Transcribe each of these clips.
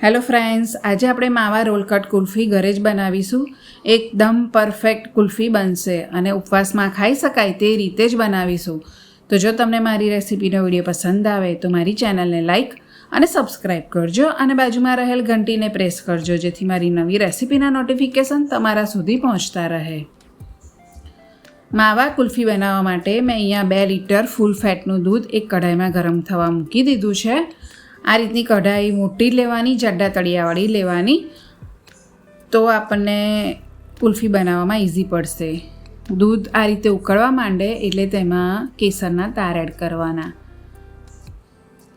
Hello friends, આજે આપણે માવા રોલ કટ કુલ્ફી ઘરે જ બનાવીશું. એકદમ પરફેક્ટ કુલ્ફી બનશે અને ઉપવાસમાં ખાઈ શકાય તે રીતે જ બનાવીશું. તો જો તમને મારી રેસિપીનો વીડિયો પસંદ આવે તો મારી ચેનલને લાઇક અને સબસ્ક્રાઇબ કરજો અને બાજુમાં રહેલ ઘંટીને પ્રેસ કરજો જેથી મારી નવી રેસિપીના નોટિફિકેશન તમારા સુધી પહોંચતા રહે. માવા કુલ્ફી બનાવવા માટે મેં અહીંયા બે લીટર ફૂલ ફેટનું દૂધ એક કઢાઈમાં ગરમ થવા મૂકી દીધું છે. આ રીતની કઢાઈ મોટી લેવાની, જાડા તળિયાવાળી લેવાની. તો આપણને કુલ્ફી બનાવવામાં ઇઝી પડશે. દૂધ આ રીતે ઉકળવા માંડે એટલે તેમાં કેસરના તાર એડ કરવાના.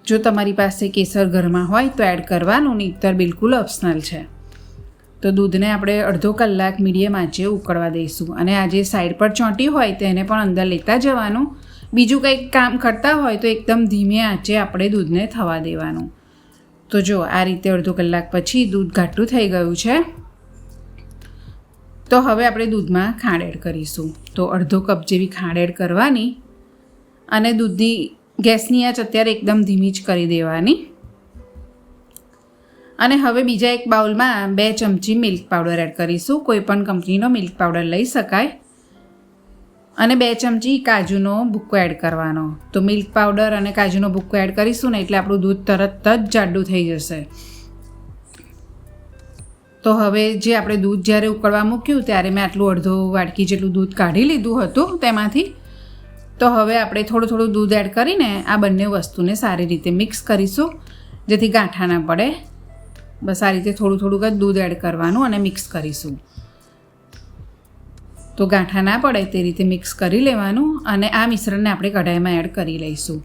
જો તમારી પાસે કેસર ઘરમાં હોય તો એડ કરવાનું, નહીંતર બિલકુલ ઓપ્શનલ છે. તો દૂધને આપણે અડધો કલાક મીડિયમ આંચે ઉકળવા દઈશું અને આ જે સાઈડ પર ચોંટી હોય તેને પણ અંદર લેતા જવાનું. બીજું કંઈક કામ કરતા હોય તો એકદમ ધીમે આંચે આપણે દૂધને થવા દેવાનું. તો જો, આ રીતે અડધો કલાક પછી દૂધ ઘાટું થઈ ગયું છે. તો હવે આપણે દૂધમાં ખાંડ એડ કરીશું. તો અડધો કપ જેવી ખાંડ એડ કરવાની અને દૂધની ગેસની આંચ અત્યારે એકદમ ધીમી જ કરી દેવાની. અને હવે બીજા એક બાઉલમાં બે ચમચી મિલ્ક પાવડર એડ કરીશું. કોઈ પણ કંપનીનો મિલ્ક પાવડર લઈ શકાય. અને બે ચમચી કાજુનો ભૂક્કો એડ કરવાનો. તો મિલ્ક પાવડર અને કાજુનો ભૂક્કો એડ કરીશું ને એટલે આપણું દૂધ તરત જ જાડું થઈ જશે. તો હવે જે આપણે દૂધ જ્યારે ઉકળવા મૂક્યું ત્યારે મેં આટલું અડધો વાટકી જેટલું દૂધ કાઢી લીધું હતું તેમાંથી. તો હવે આપણે થોડું થોડું દૂધ એડ કરીને આ બંને વસ્તુને સારી રીતે મિક્સ કરીશું, જેથી ગાંઠા ના પડે. બસ આ રીતે થોડું થોડુંક જ દૂધ એડ કરવાનું અને મિક્સ કરીશું. તો ગાંઠા ના પડે તે રીતે મિક્સ કરી લેવાનું અને આ મિશ્રણને આપણે કઢાઈમાં એડ કરી લઈશું.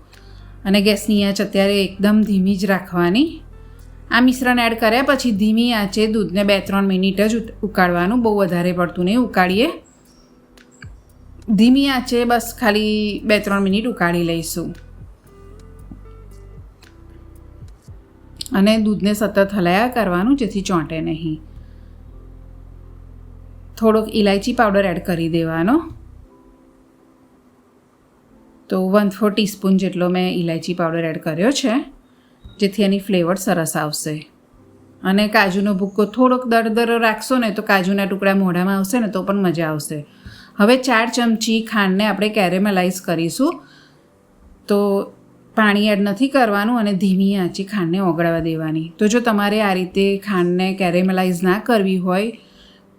અને ગેસની આંચ અત્યારે એકદમ ધીમી જ રાખવાની. આ મિશ્રણ એડ કર્યા પછી ધીમી આંચે દૂધને બે ત્રણ મિનિટ જ ઉકાળવાનું. બહુ વધારે પડતું નહીં, ઉકાળીએ. ધીમી આંચે બસ ખાલી બે ત્રણ મિનિટ ઉકાળી લઈશું. અને દૂધને સતત હલાયા કરવાનું, જેથી ચોંટે નહીં. થોડોક ઇલાયચી પાવડર એડ કરી દેવાનો. તો વન ફોર ટીસ્પૂન જેટલો મેં ઇલાયચી પાવડર એડ કર્યો છે, જેથી એની ફ્લેવર સરસ આવશે. અને કાજુનો ભૂક્કો થોડોક દરદરો રાખશો ને તો કાજુના ટુકડા મોઢામાં આવશે ને તો પણ મજા આવશે. હવે ચાર ચમચી ખાંડને આપણે કેરેમલાઇઝ કરીશું. તો પાણી એડ નથી કરવાનું અને ધીમી આંચી ખાંડને ઓગળવા દેવાની. તો જો તમારે આ રીતે ખાંડને કેરેમલાઇઝ ના કરવી હોય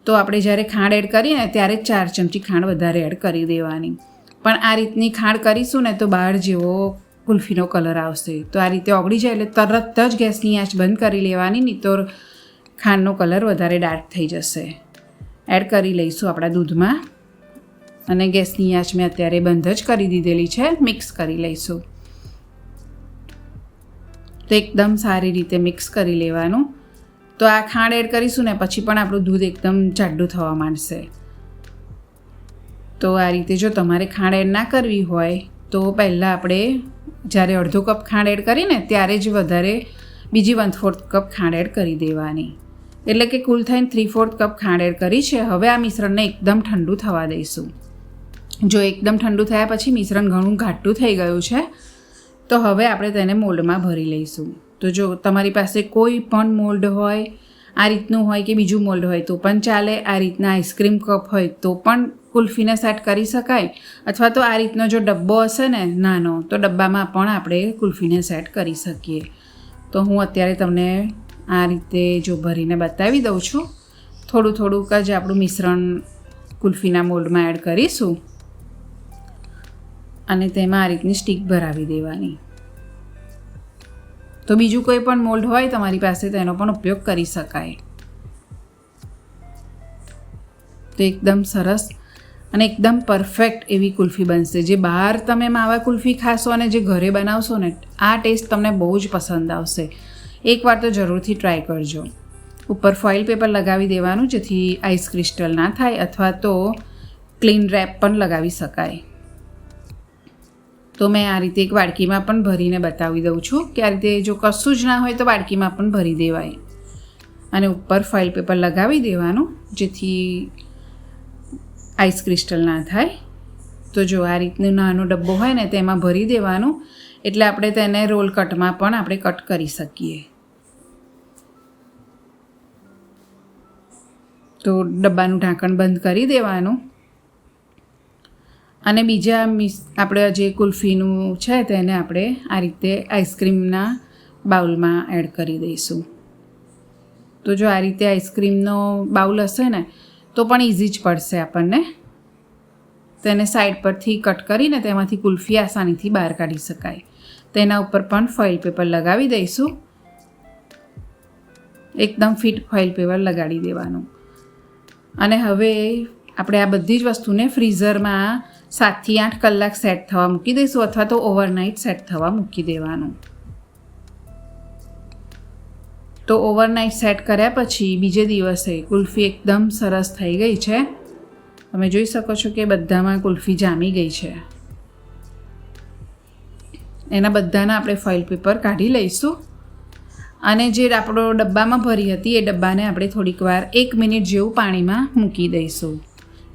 તો આપણે જ્યારે ખાંડ એડ કરીએ ને ત્યારે ચાર ચમચી ખાંડ વધારે એડ કરી દેવાની. પણ આ રીતની ખાંડ કરીશું ને તો બહાર જેવો કુલ્ફીનો કલર આવશે. તો આ રીતે ઓગળી જાય એટલે તરત જ ગેસની આંચ બંધ કરી લેવાની નહીં તો ખાંડનો કલર વધારે ડાર્ક થઈ જશે. એડ કરી લઈશું આપણા દૂધમાં. અને ગેસની આંચ મેં અત્યારે બંધ જ કરી દીધેલી છે, મિક્સ કરી લઈશું. તો એકદમ સારી રીતે મિક્સ કરી લેવાનું. તો આ ખાંડ એડ કરીશું ને પછી પણ આપણું દૂધ એકદમ જાડું થવા માંડશે. તો આ રીતે જો તમારે ખાંડ એડ ના કરવી હોય, તો પહેલાં આપણે જ્યારે અડધો કપ ખાંડ એડ કરીને ત્યારે જ વધારે બીજી વન ફોર્થ કપ ખાંડ એડ કરી દેવાની. એટલે કે કુલ થઈને થ્રી ફોર્થ કપ ખાંડ એડ કરી છે. હવે આ મિશ્રણને એકદમ ઠંડુ થવા દઈશું. જો એકદમ ઠંડુ થયા પછી મિશ્રણ ઘણું ઘાટું થઈ ગયું છે, તો હવે આપણે તેને મોલ્ડમાં ભરી લઈશું. તો જો તમારી પાસે કોઈ પણ મોલ્ડ હોય, આ રીતનું હોય કે બીજું મોલ્ડ હોય, તો પણ ચાલે. આ રીતના આઈસ્ક્રીમ કપ હોય, તો પણ કુલ્ફીને સેટ કરી શકાય. અથવા તો આ રીતનો જો ડબ્બો હશે ને, નાનો, તો ડબ્બામાં પણ આપણે કુલ્ફીને સેટ કરી શકીએ. તો હું અત્યારે તમને આ રીતે જો ભરીને બતાવી દઉં છું. થોડું થોડુંક જ આપણું મિશ્રણ કુલ્ફીના મોલ્ડમાં એડ કરીશું. અને તેમાં આ રીતની સ્ટીક ભરાવી દેવાની. તો બીજું કોઈ પણ મોલ્ડ હોય તમારી પાસે તેનો પણ ઉપયોગ કરી શકાય. તો એકદમ સરસ અને એકદમ પરફેક્ટ એવી કુલ્ફી બનશે. જે બહાર તમે માવા કુલ્ફી ખાશો અને જે ઘરે બનાવશો ને, આ ટેસ્ટ તમને બહુ જ પસંદ આવશે. એકવાર તો જરૂરથી ટ્રાય કરજો. ઉપર ફોઇલ પેપર લગાવી દેવાનું, જેથી આઈસ ક્રિસ્ટલ ના થાય અથવા તો ક્લીન રેપ પણ લગાવી શકાય. તો મેં આ રીતે એક વાડકીમાં પણ ભરીને બતાવી દઉં છું કે આ રીતે જો કશું જ ના હોય તો વાડકીમાં પણ ભરી દેવાય. અને ઉપર ફાઇલ પેપર લગાવી દેવાનું, જેથી આઈસ ક્રિસ્ટલ ના થાય. તો જો આ રીતનો નાનો ડબ્બો હોય ને તેમાં ભરી દેવાનું, એટલે આપણે તેને રોલ કટમાં પણ આપણે કટ કરી શકીએ. તો ડબ્બાનું ઢાંકણ બંધ કરી દેવાનું. અને બીજા મિસ, આપણે જે કુલ્ફીનું છે તેને આપણે આ રીતે આઈસ્ક્રીમના બાઉલમાં એડ કરી દઈશું. તો જો આ રીતે આઈસ્ક્રીમનો બાઉલ હશે ને, તો પણ ઇઝી જ પડશે આપણને. તેને સાઈડ પરથી કટ કરીને તેમાંથી કુલ્ફી આસાનીથી બહાર કાઢી શકાય. તેના ઉપર પણ ફોઇલ પેપર લગાવી દઈશું. એકદમ ફિટ ફોઇલ પેપર લગાડી દેવાનું. અને હવે આપણે આ બધી જ વસ્તુને ફ્રીઝરમાં સાતથી આઠ કલાક સેટ થવા મૂકી દઈશું અથવા તો ઓવરનાઇટ સેટ થવા મૂકી દેવાનું. તો ઓવરનાઇટ સેટ કર્યા પછી બીજે દિવસે કુલ્ફી એકદમ સરસ થઈ ગઈ છે. તમે જોઈ શકો છો કે બધામાં કુલ્ફી જામી ગઈ છે. એના બધાના આપણે ફોઇલ પેપર કાઢી લઈશું. અને જે આપણો ડબ્બામાં ભરી હતી એ ડબ્બાને આપણે થોડીક વાર એક મિનિટ જેવું પાણીમાં મૂકી દઈશું,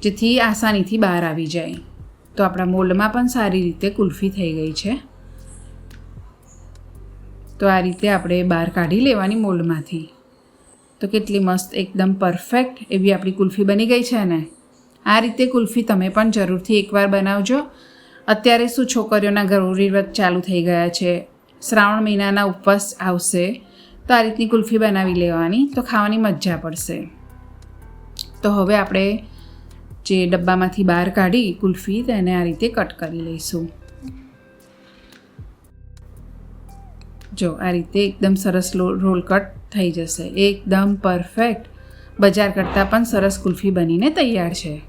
જેથી આસાનીથી બહાર આવી જાય. તો આપણા મોલ્ડમાં પણ સારી રીતે કુલ્ફી થઈ ગઈ છે. તો આ રીતે આપણે બહાર કાઢી લેવાની મોલ્ડમાંથી તો કેટલી મસ્ત, એકદમ પરફેક્ટ એવી આપણી કુલ્ફી બની ગઈ છે ને. આ રીતે કુલ્ફી તમે પણ જરૂરથી એકવાર બનાવજો. અત્યારે શું છોકરીઓના ઘરોરી વ્રત ચાલુ થઈ ગયા છે. શ્રાવણ મહિનાના ઉપવાસ આવશે. તો આ રીતની કુલ્ફી બનાવી લેવાની, તો ખાવાની મજા પડશે. તો હવે આપણે જે ડબ્બામાંથી બહાર કાઢી કુલ્ફી તેને આ રીતે કટ કરી લઈશું. જો, આ રીતે એકદમ સરસ રોલ કટ થઈ જશે. એકદમ પરફેક્ટ. બજાર કરતાં પણ સરસ કુલ્ફી બનીને તૈયાર છે.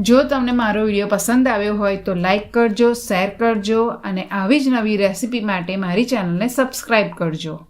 જો તમને મારો વીડિયો પસંદ આવ્યો હોય તો લાઈક કરજો, શેર કરજો અને આવી જ નવી રેસિપી માટે મારી ચેનલને સબસ્ક્રાઈબ કરજો.